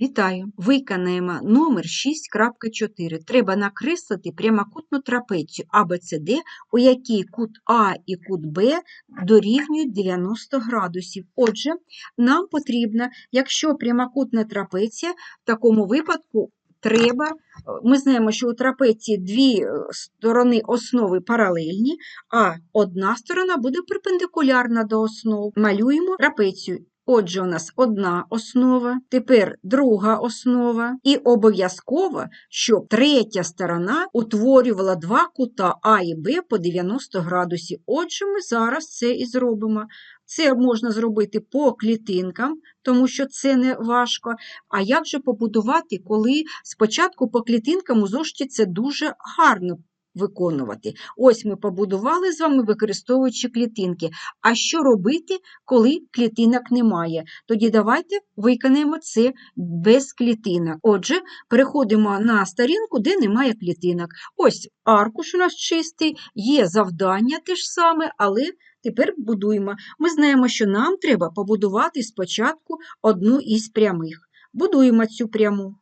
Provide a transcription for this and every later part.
Вітаю! Виконаємо номер 6.4. Треба накреслити прямокутну трапецію ABCD, у якій кут А і кут Б дорівнюють 90 градусів. Отже, нам потрібно, якщо прямокутна трапеція, в такому випадку треба, ми знаємо, що у трапеції дві е, сторони основи паралельні, а одна сторона буде перпендикулярна до основ. Малюємо трапецію. Отже, у нас одна основа, тепер друга основа, і обов'язково, щоб третя сторона утворювала два кута А і Б по 90 градусів. Отже, ми зараз це і зробимо. Це можна зробити по клітинкам, тому що це не важко. А як же побудувати, коли спочатку по клітинкам у зошиті це дуже гарно виконувати. Ось ми побудували з вами, використовуючи клітинки. А що робити, коли клітинок немає? Тоді давайте виконаємо це без клітинок. Отже, переходимо на сторінку, де немає клітинок. Ось аркуш у нас чистий, є завдання те ж саме, але тепер будуємо. Ми знаємо, що нам треба побудувати спочатку одну із прямих. Будуємо цю пряму.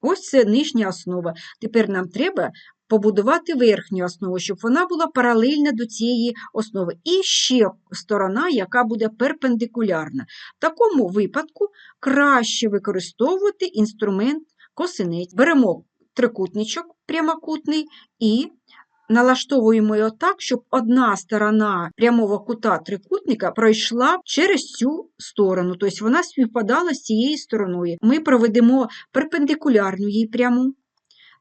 Ось це нижня основа. Тепер нам треба побудувати верхню основу, щоб вона була паралельна до цієї основи. І ще сторона, яка буде перпендикулярна. В такому випадку краще використовувати інструмент косинець. Беремо трикутничок прямокутний і налаштовуємо його так, щоб одна сторона прямого кута трикутника пройшла через цю сторону, тобто вона співпадала з цією стороною. Ми проведемо перпендикулярну їй пряму.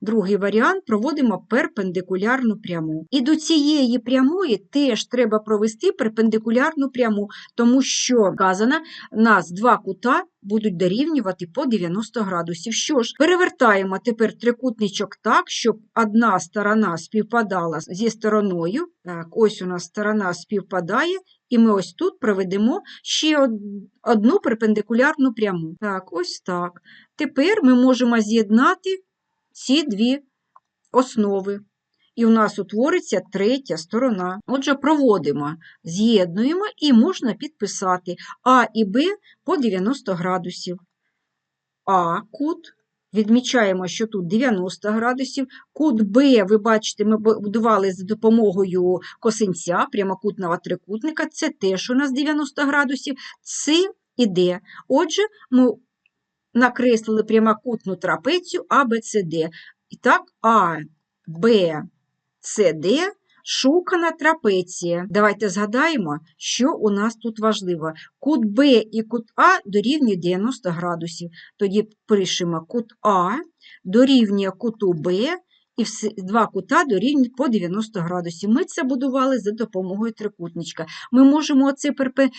Другий варіант проводимо перпендикулярну пряму. І до цієї прямої теж треба провести перпендикулярну пряму, тому що вказано, нас два кута будуть дорівнювати по 90 градусів. Що ж, перевертаємо тепер трикутничок так, щоб одна сторона співпадала зі стороною. Так, ось у нас сторона співпадає, і ми ось тут проведемо ще одну перпендикулярну пряму. Так, ось так. Тепер ми можемо з'єднати ці дві основи. І у нас утвориться третя сторона. Отже, проводимо, з'єднуємо і можна підписати А і Б по 90 градусів. А кут, відмічаємо, що тут 90 градусів. Кут Б, ви бачите, ми будували за допомогою косинця прямокутного трикутника, це теж у нас 90 градусів, С і Д. Отже, ми накреслили прямокутну трапецію ABCD. І так, А, Б, С, Д шукана трапеція. Давайте згадаємо, що у нас тут важливо. Кут Б і кут А дорівнює 90 градусів. Тоді пишемо кут А дорівнює куту Б і два кута дорівнюють по 90 градусів. Ми це будували за допомогою трикутничка. Ми можемо оце перпе...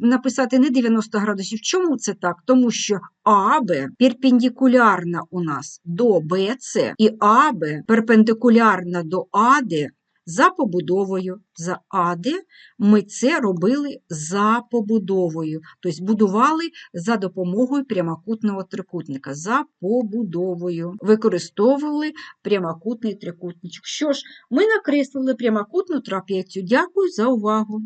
написати не 90 градусів. Чому це так? Тому що АБ перпендикулярна у нас до БЦ, і АБ перпендикулярна до АД за побудовою. За аде, ми це робили за побудовою, тобто будували за допомогою прямокутного трикутника, за побудовою. Використовували прямокутний трикутничок. Що ж, ми накреслили прямокутну трапецію. Дякую за увагу!